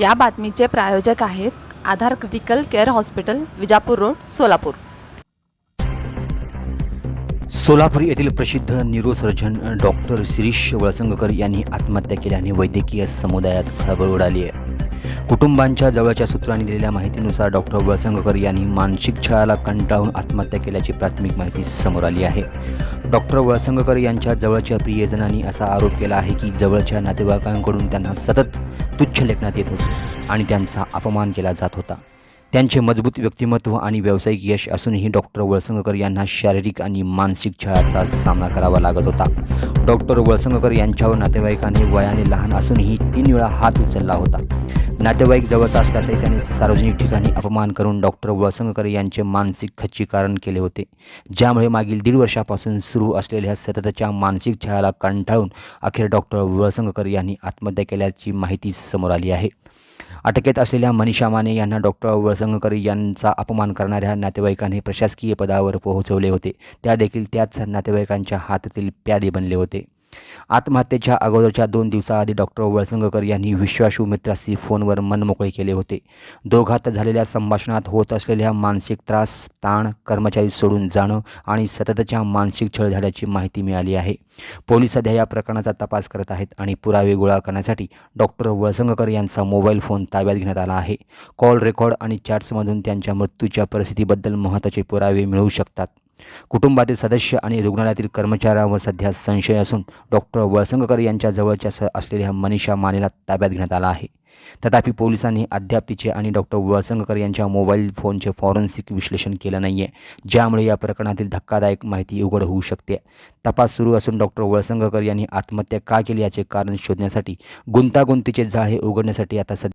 या बातमीचे प्रायोजक आहेत Aadhaar critical care hospital Vijapur road Solapur. Solapur येथील प्रसिद्ध न्यूरोसर्जन डॉक्टर शिरीष वळसंगकर यांनी आत्महत्या केल्याने वैद्यकीय समुदायात खळबळ उडाली आहे. कुटुंबांच्या जवळच्या सूत्रांनी दिलेल्या माहितीनुसार डॉक्टर वळसंगकर यांनी मानसिक छळाला कंटाळून आत्महत्या केल्याची प्राथमिक माहिती समोर आली आहे. डॉक्टर वळसंगकर यांच्या जवळच्या प्रियजनांनी असा आरोप केला आहे की जवळच्या नातेवाईकांकडून त्यांना सतत तुच्छ लेखण्यात येत होते आणि त्यांचा अपमान केला जात होता. त्यांचे मजबूत व्यक्तिमत्व आणि व्यावसायिक यश असूनही डॉक्टर वळसंगकर यांना शारीरिक आणि मानसिक छळाचा सामना करावा लागत होता. डॉक्टर वळसंगकर यांच्यावर नातेवाईकांनी वयाने लहान असूनही तीन वेळा हात उचलला होता. नातेवाईक जवळचा असला त्याने त्यांनी सार्वजनिक ठिकाणी अपमान करून डॉक्टर वळसंगकर यांचे मानसिक खच्चीकरण केले होते. ज्यामुळे मागील दीड वर्षापासून सुरू असलेल्या सततच्या मानसिक छळाला कंटाळून अखेर डॉक्टर वळसंगकर यांनी आत्महत्या केल्याची माहिती समोर आली आहे. अटकेत असलेल्या मनीषा माने यांना डॉक्टर वळसंगकर यांचा अपमान करणाऱ्या नातेवाईकांनी प्रशासकीय पदावर पोहोचवले होते. त्या देखील त्याच नातेवाईकांच्या हातातील प्यादे बनले होते. आत्महत्येच्या अगोदरच्या दोन दिवसाआधी डॉक्टर वळसंगकर यांनी विश्वासू मित्राशी फोनवर मनमोकळे केले होते. दोघात झालेल्या संभाषणात होत असलेल्या मानसिक त्रास ताण कर्मचारी सोडून जाणं आणि सततच्या मानसिक छळ झाल्याची माहिती मिळाली आहे. पोलीस सध्या या प्रकरणाचा तपास करत आहेत आणि पुरावे गोळा करण्यासाठी डॉक्टर वळसंगकर यांचा मोबाईल फोन ताब्यात घेण्यात आला आहे. कॉल रेकॉर्ड आणि चॅट्समधून त्यांच्या मृत्यूच्या परिस्थितीबद्दल महत्त्वाचे पुरावे मिळू शकतात. कुटुंबातील सदस्य आणि रुग्णालयातील कर्मचाऱ्यांवर सध्या संशय असून डॉक्टर वळसंगकर यांच्या जवळच्या स असलेल्या मनीषा मानेला ताब्यात घेण्यात आला आहे. तथापि पोलिसांनी अद्याप तिचे आणि डॉक्टर वळसंगकर यांच्या मोबाईल फोनचे फॉरेन्सिक विश्लेषण केलं नाही आहे ज्यामुळे या प्रकरणातील धक्कादायक माहिती उघड होऊ शकते. तपास सुरू असून डॉक्टर वळसंगकर यांनी आत्महत्या का केली याचे कारण शोधण्यासाठी गुंतागुंतीचे जाळे उघडण्यासाठी आता सध्या